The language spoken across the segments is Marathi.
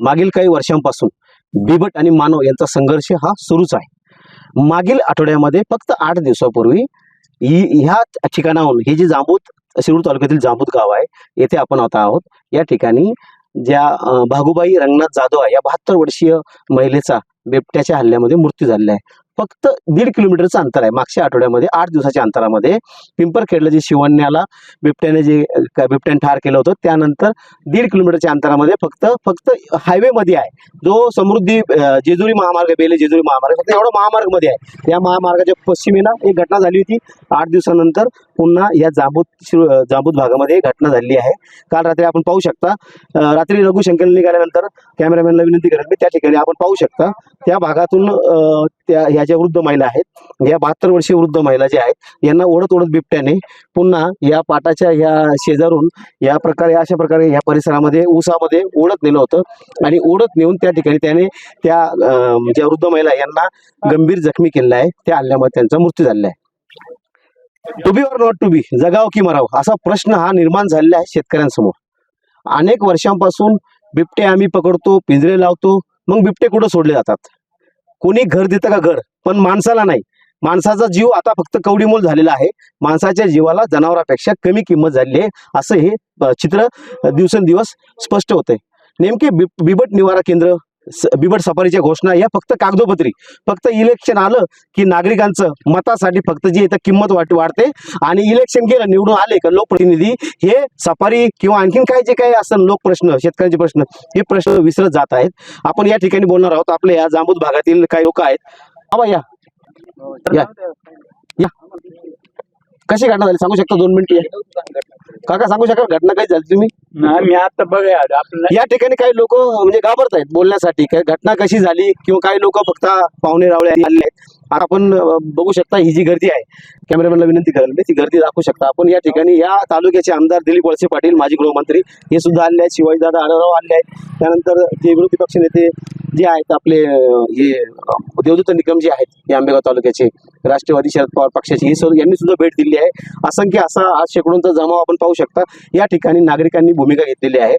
मागील काही वर्षांपासून बिबट आणि मानव यांचा संघर्ष हा सुरूच आहे. मागील आठवड्यामध्ये फक्त आठ दिवसापूर्वी ह्या ठिकाणाहून हे जे जांबूत शिरूर तालुक्यातील जांबूत गाव आहे येथे आपण आता आहोत. या ठिकाणी ज्या भागुबाई रंगनाथ जाधव आहे या बहात्तर वर्षीय महिलेचा बिबट्याच्या हल्ल्यामध्ये मृत्यू झालेला आहे. फक्त दीड किलोमीटरचं अंतर आहे. मागच्या आठवड्यामध्ये आठ दिवसाच्या अंतरामध्ये पिंपरखेडला जे शिवण्याला बिबट्याने जे बिबट्याने ठार केलं होतं त्यानंतर दीड किलोमीटरच्या अंतरामध्ये फक्त फक्त हायवेमध्ये आहे. जो समृद्धी जेजुरी महामार्ग बेले जेजुरी महामार्ग फक्त एवढा महामार्गमध्ये आहे. या महामार्गाच्या पश्चिमेला एक घटना झाली होती. आठ दिवसानंतर पुन्हा या जांबूत शिरू- जांबूत भागामध्ये घटना झालेली आहे. काल रात्री आपण पाहू शकता रात्री रघुशंकर निघाल्यानंतर कॅमेरामॅनला विनंती करेल मी त्या ठिकाणी आपण पाहू शकता त्या भागातून त्या ह्या ज्या वृद्ध महिला आहेत या बहात्तर वर्षीय वृद्ध महिला ज्या आहेत यांना ओढत ओढत बिबट्याने पुन्हा या पाटाच्या या शेजारून या प्रकारे अशा प्रकारे या परिसरामध्ये ऊसामध्ये ओढत नेलं होतं. आणि ओढत नेऊन त्या ठिकाणी त्याने त्या ज्या वृद्ध महिला यांना गंभीर जखमी केलेला आहे. त्या हल्ल्यामध्ये त्यांचा मृत्यू झालेला आहे. To be or not to be जगाव की मराव असा प्रश्न हा निर्माण झालेला आहे शेतकऱ्यांसमोर. अनेक वर्षांपासून बिबटे आम्ही पकडतो पिंजरे लावतो मग बिबटे कुठं सोडले जातात? कोणी घर देतं का घर? पण माणसाला नाही. माणसाचा जीव आता फक्त कवडीमोल झालेला आहे. माणसाच्या जीवाला जनावरापेक्षा कमी किंमत झालेली आहे. असं हे चित्र दिवसेंदिवस स्पष्ट होतंय. नेमके बिब- बिबट निवारा केंद्र बिबट सफारीच्या घोषणा या फक्त कागदोपत्री. फक्त इलेक्शन आलं की नागरिकांचं मतासाठी फक्त जी इथं किंमत वाट वाढते आणि इलेक्शन गेलं निवडून आले का लोकप्रतिनिधी हे सफारी किंवा आणखीन काय जे काही असं लोकप्रश्न शेतकऱ्यांचे प्रश्न हे प्रश्न विसरत जात आहेत. आपण या ठिकाणी बोलणार आहोत आपल्या या जांबूत भागातील काही लोक आहेत. बाबा या. या. या. कशी घटना झाली? सांगू शकता दोन मिनिट या. काका सांगू शकाल घटना काय झाली तुम्ही? नाही मी आता बघा आपल्याला या ठिकाणी काही लोक म्हणजे घाबरत आहेत बोलण्यासाठी. काय घटना कशी झाली किंवा काही लोक फक्त पाहुणे रावळे आले आहेत? आपण बघू शकता ही जी गर्दी आहे कॅमेरामॅनला विनंती करेल मी ती गर्दी दाखवू शकता. आपण या ठिकाणी या तालुक्याचे आमदार दिलीप वळसे पाटील माजी गृहमंत्री हे सुद्धा आले आहेत. शिवाजीदादा आढळराव आले आहेत. त्यानंतर जे विरोधी पक्ष नेते जे आहेत आपले हे देवदत्त निकम जे आहेत हे आंबेगाव तालुक्याचे राष्ट्रवादी शरद पवार पक्षाचे हे यांनी सुद्धा भेट दिली आहे. असंख्य असा आज शेकडोंचा जमाव आपण पाहू शकता. या ठिकाणी नागरिकांनी भूमिका घेतलेली आहे.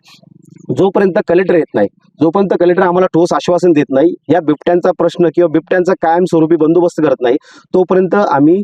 जोपर्यंत कलेक्टर येत नाही जोपर्यंत कलेक्टर आम्हाला ठोस आश्वासन देत नाही या बिबट्यांचा प्रश्न किंवा बिबट्यांचा कायमस्वरूपी बंदोबस्त करत नाही तोपर्यंत आम्ही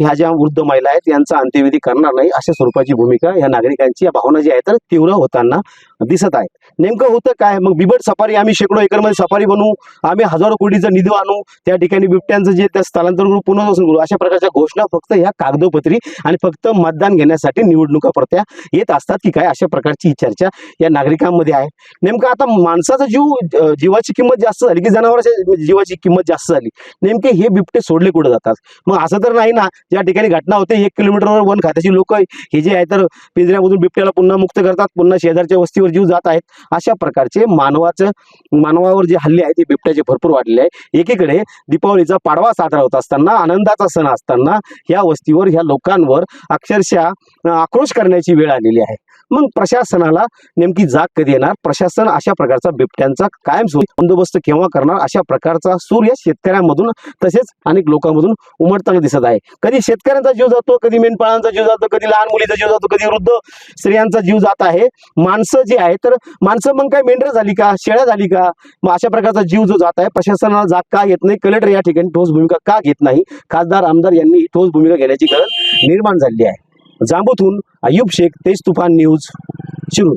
ह्या ज्या वृद्ध महिला आहेत यांचा अंत्यविधी करणार नाही अशा स्वरूपाची भूमिका या नागरिकांची या भावना जी आहे तर तीव्र होताना दिसत आहेत. नेमकं होतं काय? मग बिबट सफारी आम्ही शेकडो एकरमध्ये सफारी बनवू आम्ही हजारो कोटीचा निधी आणू त्या ठिकाणी बिबट्यांचं जे त्या स्थलांतर करू पुनर्वसन करू अशा प्रकारच्या घोषणा फक्त ह्या कागदोपत्री आणि फक्त मतदान घेण्यासाठी निवडणुका पडत्या येत असतात की काय अशा प्रकारची ही चर्चा या नागरिकांमध्ये आहे. नेमकं आता माणसाचा जीव जीवाची किंमत जास्त झाली की जनावरांच्या जीवाची किंमत जास्त झाली. नेमके हे बिबटे सोडले कुठे जातात? मग असं तर नाही ना ज्या ठिकाणी घटना होते एक किलोमीटरवर वन खात्याची लोक हे जे आहे तर पिंजऱ्यामधून बिबट्याला पुन्हा मुक्त करतात पुन्हा शेजारच्या वस्तीवर जीव जात आहेत. अशा प्रकारचे मानवाचं मानवावर जे हल्ले आहेत ते बिबट्याचे भरपूर वाढले आहे एकीकडे दीपावलीचा पाडवा साजरा होत असताना आनंदाचा सण असताना ह्या वस्तीवर ह्या लोकांवर अक्षरशः आक्रोश करण्याची वेळ आलेली आहे. मग प्रशासनाला नेमकी जाग कधी देणार. प्रशासन अशा प्रकारचा बिबट्यांचा कायम बंदोबस्त केव्हा करणार? अशा प्रकारचा सूर या शेतकऱ्यांमधून तसेच अनेक लोकांमधून उमटताना दिसत आहे. कधी शेतकऱ्यांचा जीव जातो कधी मेंढपाळांचा जीव जातो कधी लहान मुलीचा जीव जातो कधी वृद्ध स्त्रियांचा जीव जात आहे. माणसं जी आहे तर माणसं मग काय मेंढर झाली का? शेळ्या झाली का? मग अशा प्रकारचा जीव जो जात आहे प्रशासनाला जाग का येत नाही? कलेक्टर या ठिकाणी ठोस भूमिका का घेत नाही? खासदार आमदार यांनी ठोस भूमिका घेण्याची गरज निर्माण झाली आहे. जांबूतून अयुब शेख तेज तुफान न्यूज शिरूर.